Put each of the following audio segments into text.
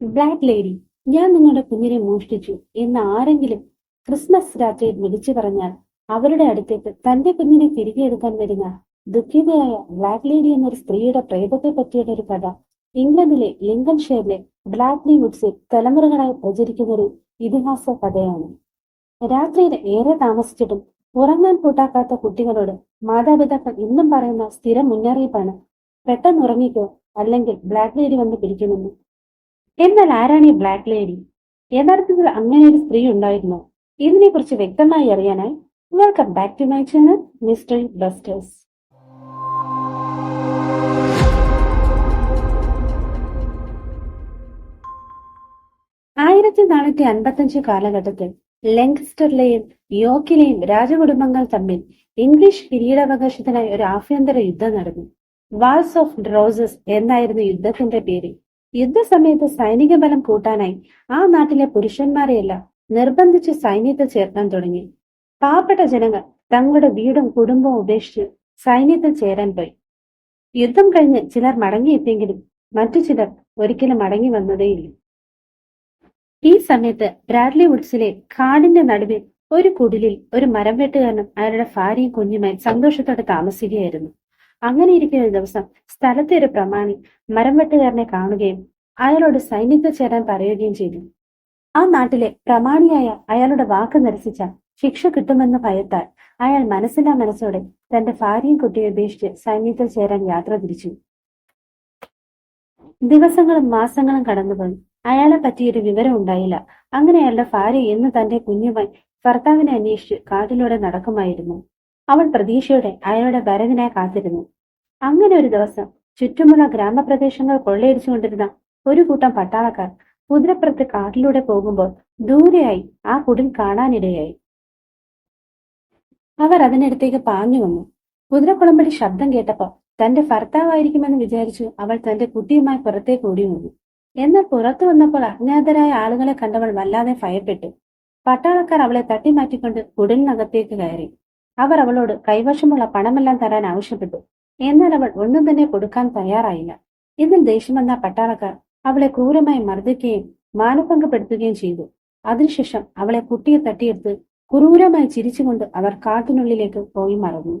Black lady ഞാൻ നിങ്ങളുടെ കുഞ്ഞിനെ മോഷ്ടിച്ചു എന്ന് ആരെങ്കിലും ക്രിസ്മസ് രാത്രി വിളിച്ചു പറഞ്ഞാൽ അവരുടെ അടുത്തേക്ക് തന്റെ കുഞ്ഞിനെ തിരികെ എടുക്കാൻ വരുന്ന ദുഃഖിതയായ ബ്ലാക്ക് ലേഡി എന്നൊരു സ്ത്രീയുടെ പ്രേതത്തെ പറ്റിയുള്ള ഒരു കഥ. ഇംഗ്ലണ്ടിലെ ലിങ്കൺഷെയറിലെ ബ്ലാക്ക് ലീ വുഡ്സിൽ തലമുറകളായി പ്രചരിക്കുന്ന ഒരു ഇതിഹാസ കഥയാണ്. രാത്രിയിൽ ഏറെ താമസിച്ചിട്ടും ഉറങ്ങാൻ കൂട്ടാക്കാത്ത കുട്ടികളോട് മാതാപിതാക്കൾ ഇന്നും പറയുന്ന സ്ഥിരം മുന്നറിയിപ്പാണ്. പെട്ടെന്ന് ഉറങ്ങിക്കോ അല്ലെങ്കിൽ ബ്ലാക്ക് ലേഡി വന്ന് പിടിക്കുമെന്ന്. എന്നാൽ ആരാണ് ഈ ബ്ലാക്ക് ലേഡി യഥാർത്ഥത്തിൽ അങ്ങനെ ഒരു സ്ത്രീ ഉണ്ടായിരുന്നോ? ഇതിനെക്കുറിച്ച് വ്യക്തമായി അറിയാനായി welcome back to my channel mystery busters ആയിരത്തി നാനൂറ്റി അൻപത്തഞ്ച് കാലഘട്ടത്തിൽ ലെങ്സ്റ്ററിലെയും യോക്കിലെയും രാജകുടുംബങ്ങൾ തമ്മിൽ ഇംഗ്ലീഷ് കിരീടാവകാശത്തിനായി ഒരു ആഭ്യന്തര യുദ്ധം നടന്നു. വാൾസ് ഓഫ് ഡ്രോസസ് എന്നായിരുന്നു യുദ്ധത്തിന്റെ പേര്. യുദ്ധസമയത്ത് സൈനിക ബലം കൂട്ടാനായി ആ നാട്ടിലെ പുരുഷന്മാരെയെല്ലാം നിർബന്ധിച്ച് സൈന്യത്തിൽ ചേർക്കാൻ തുടങ്ങി. പാവപ്പെട്ട ജനങ്ങൾ തങ്ങളുടെ വീടും കുടുംബവും ഉപേക്ഷിച്ച് സൈന്യത്തിൽ ചേരാൻ പോയി. യുദ്ധം കഴിഞ്ഞ് ചിലർ മടങ്ങിയെത്തിയെങ്കിലും മറ്റു ചിലർ ഒരിക്കലും മടങ്ങി വന്നതേയില്ല. ഈ സമയത്ത് ബ്രാഡ്ലി വുഡ്സിലെ കാടിന്റെ നടുവിൽ ഒരു കുടിലിൽ ഒരു മരം വെട്ടുകാരനും അയാളുടെ ഭാര്യയും കുഞ്ഞുമായി സന്തോഷത്തോടെ താമസിക്കുകയായിരുന്നു. അങ്ങനെ ഇരിക്കുന്ന ദിവസം സ്ഥലത്തെ ഒരു പ്രമാണി മരം വെട്ടുകാരനെ കാണുകയും അയാളോട് സൈന്യത്തിൽ ചേരാൻ പറയുകയും ചെയ്തു. ആ നാട്ടിലെ പ്രമാണിയായ അയാളുടെ വാക്ക് നിരസിച്ച ശിക്ഷ കിട്ടുമെന്ന് ഭയത്താൽ അയാൾ മനസ്സിലാ മനസ്സോടെ തന്റെ ഭാര്യയും കുട്ടിയെ ഉപേക്ഷിച്ച് സൈന്യത്തിൽ ചേരാൻ യാത്ര തിരിച്ചു. ദിവസങ്ങളും മാസങ്ങളും കടന്നുപോയി. അയാളെ പറ്റിയൊരു വിവരം ഉണ്ടായില്ല. അങ്ങനെ അയാളുടെ ഭാര്യ എന്ന് തന്റെ കുഞ്ഞുമായി ഭർത്താവിനെ അന്വേഷിച്ച് കാട്ടിലൂടെ നടക്കുമായിരുന്നു. അവൾ പ്രതീക്ഷയോടെ അയാളുടെ വരവിനായി കാത്തിരുന്നു. അങ്ങനെ ഒരു ദിവസം ചുറ്റുമുള്ള ഗ്രാമപ്രദേശങ്ങൾ കൊള്ളയടിച്ചുകൊണ്ടിരുന്ന ഒരു കൂട്ടം പട്ടാളക്കാർ കുതിരപ്പുറത്ത് കാട്ടിലൂടെ പോകുമ്പോൾ ദൂരെയായി ആ കുടിൽ കാണാനിടയായി. അവർ അതിനടുത്തേക്ക് പാഞ്ഞു വന്നു. കുതിരക്കുളമ്പടി ശബ്ദം കേട്ടപ്പോൾ തന്റെ ഭർത്താവായിരിക്കുമെന്ന് വിചാരിച്ചു അവൾ തന്റെ കുട്ടിയുമായി പുറത്തേക്ക് ഓടി വന്നു. എന്നാൽ പുറത്തു വന്നപ്പോൾ അജ്ഞാതരായ ആളുകളെ കണ്ടവൾ വല്ലാതെ ഭയപ്പെട്ടു. പട്ടാളക്കാർ അവളെ തട്ടിമാറ്റിക്കൊണ്ട് കുടിലിനകത്തേക്ക് കയറി. അവർ അവളോട് കൈവശമുള്ള പണമെല്ലാം തരാൻ ആവശ്യപ്പെട്ടു. എന്നാൽ അവൾ ഒന്നും തന്നെ കൊടുക്കാൻ തയ്യാറായില്ല. ഇതിൽ ദേഷ്യം വന്ന പട്ടാളക്കാർ അവളെ ക്രൂരമായി മർദ്ദിക്കുകയും മാനഭംഗപ്പെടുത്തുകയും ചെയ്തു. അതിനുശേഷം അവളെ കുട്ടിയെ തട്ടിയെടുത്ത് ക്രൂരമായി ചിരിച്ചുകൊണ്ട് അവർ കാട്ടിനുള്ളിലേക്ക് പോയി മറന്നു.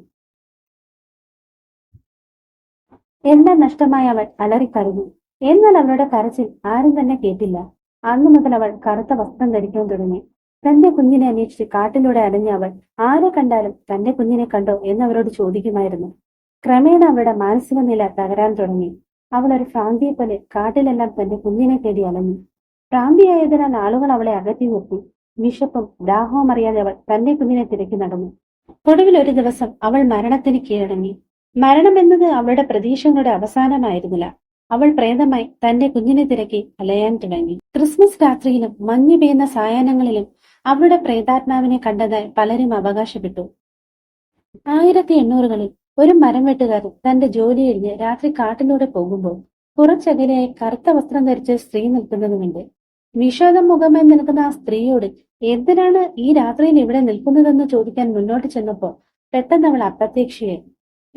എല്ലാം നഷ്ടമായ അവൾ അലറിക്കരഞ്ഞു. എന്നാൽ അവളുടെ കരച്ചിൽ ആരും തന്നെ കേട്ടില്ല. അന്നു മുതൽ അവൾ കറുത്ത വസ്ത്രം ധരിക്കാൻ തുടങ്ങി. തന്റെ കുഞ്ഞിനെ അന്വേഷിച്ച് കാട്ടിലൂടെ അലഞ്ഞ അവൾ ആരെ കണ്ടാലും തന്റെ കുഞ്ഞിനെ കണ്ടോ എന്നവരോട് ചോദിക്കുമായിരുന്നു. ക്രമേണ അവളുടെ മാനസിക നില തകരാൻ തുടങ്ങി. അവൾ ഒരു ഭ്രാന്തിയെ പോലെ കാട്ടിലെല്ലാം തന്റെ കുഞ്ഞിനെ തേടി അലഞ്ഞു. ഭ്രാന്തിയായതിനാൽ ആളുകൾ അവളെ അകറ്റി നിർത്തി. വിശപ്പും ദാഹവും അറിയാതെ അവൾ തന്റെ കുഞ്ഞിനെ തിരക്കി നടന്നു. ഒടുവിൽ ഒരു ദിവസം അവൾ മരണത്തിന് കീഴടങ്ങി. മരണം എന്നത് അവളുടെ പ്രതീക്ഷകളുടെ അവസാനമായിരുന്നില്ല. അവൾ പ്രേതമായി തന്റെ കുഞ്ഞിനെ തിരക്കി അലയാൻ തുടങ്ങി. ക്രിസ്മസ് രാത്രിയിലും മഞ്ഞു പെയ്യുന്ന സായാഹ്നങ്ങളിലും അവളുടെ പ്രേതാത്മാവിനെ കണ്ടതായി പലരും അവകാശപ്പെട്ടു. ആയിരത്തി എണ്ണൂറുകളിൽ ഒരു മരം വെട്ടുകാരൻ തന്റെ ജോലി എഴിഞ്ഞ് രാത്രി കാട്ടിലൂടെ പോകുമ്പോൾ കുറച്ചകലെയായി കറുത്ത വസ്ത്രം ധരിച്ച സ്ത്രീ നിൽക്കുന്നത് കണ്ട് വിഷാദം മുഖമായി നിൽക്കുന്ന ആ സ്ത്രീയോട് എന്തിനാണ് ഈ രാത്രിയിൽ ഇവിടെ നിൽക്കുന്നതെന്ന് ചോദിക്കാൻ മുന്നോട്ട് ചെന്നപ്പോൾ പെട്ടെന്ന് അവൾ അപ്രത്യക്ഷയായി.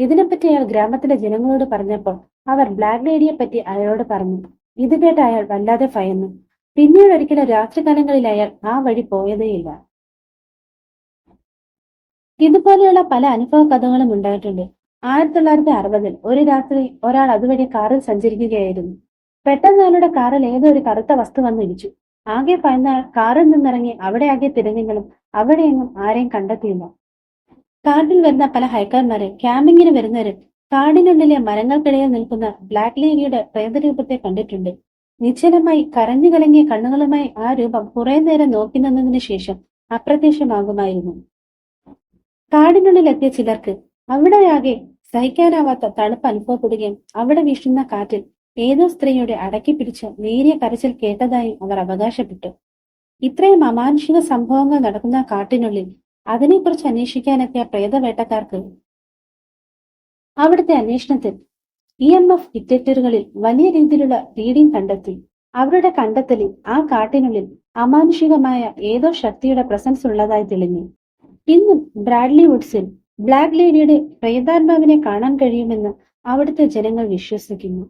ഇതിനെപ്പറ്റി അയാൾ ഗ്രാമത്തിലെ ജനങ്ങളോട് പറഞ്ഞപ്പോൾ അവർ ബ്ലാക്ക് ലേഡിയെ പറ്റി അയാളോട് പറഞ്ഞു. ഇത് കേട്ട് അയാൾ വല്ലാതെ ഭയന്നു. പിന്നീട് ഒരിക്കലും രാത്രികാലങ്ങളിൽ അയാൾ ആ വഴി പോയതേയില്ല ഇതുപോലെയുള്ള പല അനുഭവ കഥകളും ഉണ്ടായിട്ടുണ്ട്. ആയിരത്തി തൊള്ളായിരത്തി അറുപതിൽ ഒരു രാത്രി ഒരാൾ അതുവഴി കാറിൽ സഞ്ചരിക്കുകയായിരുന്നു. പെട്ടെന്ന് അയാളുടെ കാറിൽ ഏതോ ഒരു കറുത്ത വസ്തു വന്ന് ഇടിച്ചു. ആകെ ഭയന്ന കാറിൽ നിന്നിറങ്ങി അവിടെ ആകെ തിരഞ്ഞെങ്കിലും അവിടെയെങ്ങും ആരെയും കണ്ടെത്തിയില്ല. കാട്ടിൽ വരുന്ന പല ഹൈക്കർമാരെ ക്യാമ്പിങ്ങിന് വരുന്നവരും കാടിനുള്ളിലെ മരങ്ങൾക്കിടയിൽ നിൽക്കുന്ന ബ്ലാക്ക് ലേഡിയുടെ പ്രേതരൂപത്തെ കണ്ടിട്ടുണ്ട്. നിശ്ചലമായി കരഞ്ഞു കലങ്ങിയ കണ്ണുകളുമായി ആ രൂപം കുറെ നേരം നോക്കി നിന്നതിന് ശേഷം അപ്രത്യക്ഷമാകുമായിരുന്നു. കാടിനുള്ളിൽ എത്തിയ ചിലർക്ക് അവിടെയാകെ സഹിക്കാനാവാത്ത തണുപ്പ് അനുഭവപ്പെടുകയും അവിടെ വീശുന്ന കാറ്റിൽ ഏതോ സ്ത്രീയുടെ അടക്കി പിടിച്ച് നേരിയ കരച്ചിൽ കേട്ടതായും അവർ അവകാശപ്പെട്ടു. ഇത്രയും അമാനുഷിക സംഭവങ്ങൾ നടക്കുന്ന കാട്ടിനുള്ളിൽ അതിനെക്കുറിച്ച് അന്വേഷിക്കാനെത്തിയ പ്രേതവേട്ടക്കാർക്ക് അവിടുത്തെ അന്വേഷണത്തിൽ ഇ എം എഫ് ഡിറ്റക്ടറുകളിൽ വലിയ രീതിയിലുള്ള റീഡിംഗ് കണ്ടെത്തി. അവരുടെ കണ്ടെത്തലിൽ ആ കാട്ടിനുള്ളിൽ അമാനുഷികമായ ഏതോ ശക്തിയുടെ പ്രസൻസ് ഉള്ളതായി തെളിഞ്ഞു. ഇന്നും ബ്രാഡ്ലി വുഡ്സിൽ ബ്ലാക്ക് ലേഡിയുടെ പ്രേതാത്മാവിനെ കാണാൻ കഴിയുമെന്ന് അവിടുത്തെ ജനങ്ങൾ വിശ്വസിക്കുന്നു.